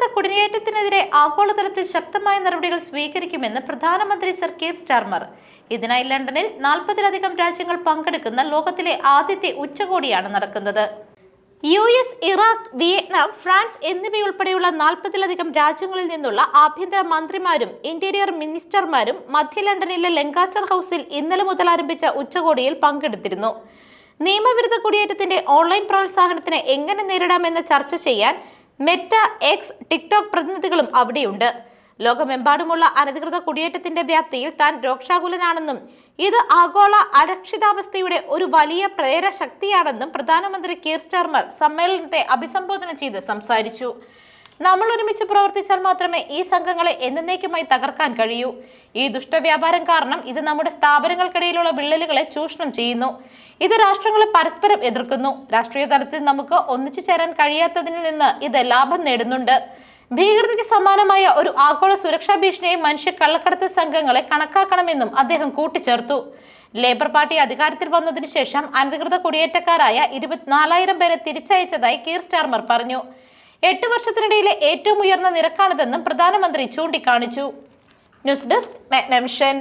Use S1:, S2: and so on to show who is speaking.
S1: നിയമവിരുദ്ധ കുടിയേറ്റത്തിനെതിരെ ആഗോളതലത്തിൽ ശക്തമായ നടപടികൾ സ്വീകരിക്കുമെന്ന് പ്രധാനമന്ത്രി സർ കീർ സ്റ്റാർമർ. ഇതിനായി ലണ്ടനിൽ നാൽപ്പതിലധികം രാജ്യങ്ങൾ പങ്കെടുക്കുന്ന ലോകത്തിലെ ആദ്യത്തെ ഉച്ചകോടിയാണ് നടക്കുന്നത്. U S Iraq Vietnam France എന്നിവയുൾപ്പെടെയുള്ള നാൽപ്പതിലധികം രാജ്യങ്ങളിൽ നിന്നുള്ള ആഭ്യന്തര മന്ത്രിമാരും ഇന്റീരിയർ മിനിസ്റ്റർമാരും മധ്യ ലണ്ടനിലെ ലങ്കാസ്റ്റർ ഹൗസിൽ ഇന്നലെ മുതൽ ആരംഭിച്ച ഉച്ചകോടിയിൽ പങ്കെടുത്തിരുന്നു. നിയമവിരുദ്ധ കുടിയേറ്റത്തിന്റെ ഓൺലൈൻ പ്രോത്സാഹനത്തിന് എങ്ങനെ നേരിടാമെന്ന് ചർച്ച ചെയ്യാൻ മെറ്റ എക്സ് ടിക്ടോക്ക് പ്രതിനിധികളും അവിടെയുണ്ട്. ലോകമെമ്പാടുമുള്ള അനധികൃത കുടിയേറ്റത്തിന്റെ വ്യാപ്തിയിൽ താൻ രോക്ഷാകുലനാണെന്നും ഇത് ആഗോള അരക്ഷിതാവസ്ഥയുടെ ഒരു വലിയ പ്രേരശക്തിയാണെന്നും പ്രധാനമന്ത്രി കീർ സ്റ്റാർമർ സമ്മേളനത്തെ അഭിസംബോധന ചെയ്ത് സംസാരിച്ചു. നമ്മൾ ഒരുമിച്ച് പ്രവർത്തിച്ചാൽ മാത്രമേ ഈ സംഘങ്ങളെ എന്നേക്കുമായി തകർക്കാൻ കഴിയൂ. ഈ ദുഷ്ടവ്യാപാരം കാരണം ഇത് നമ്മുടെ സ്ഥാപനങ്ങൾക്കിടയിലുള്ള വിള്ളലുകളെ ചൂഷണം ചെയ്യുന്നു. ഇത് രാഷ്ട്രങ്ങളെ പരസ്പരം എതിർക്കുന്നു. രാഷ്ട്രീയ തലത്തിൽ നമുക്ക് ഒന്നിച്ചു ചേരാൻ കഴിയാത്തതിൽ നിന്ന് ഇത് ലാഭം നേടുന്നുണ്ട്. ഭീകരതയ്ക്ക് സമാനമായ ഒരു ആഗോള സുരക്ഷാ ഭീഷണിയെ മനുഷ്യ കള്ളക്കടത്ത് സംഘങ്ങളെ കണക്കാക്കണമെന്നും അദ്ദേഹം കൂട്ടിച്ചേർത്തു. ലേബർ പാർട്ടി അധികാരത്തിൽ വന്നതിനു ശേഷം അനധികൃത കുടിയേറ്റക്കാരായ ഇരുപത്തിനാലായിരം പേരെ തിരിച്ചയച്ചതായി കീർ സ്റ്റാർമർ പറഞ്ഞു. എട്ട് വർഷത്തിനിടയിലെ ഏറ്റവും ഉയർന്ന നിരക്കാണിതെന്നും പ്രധാനമന്ത്രി ചൂണ്ടിക്കാണിച്ചു. News desk മാഗ്നമിഷൻ.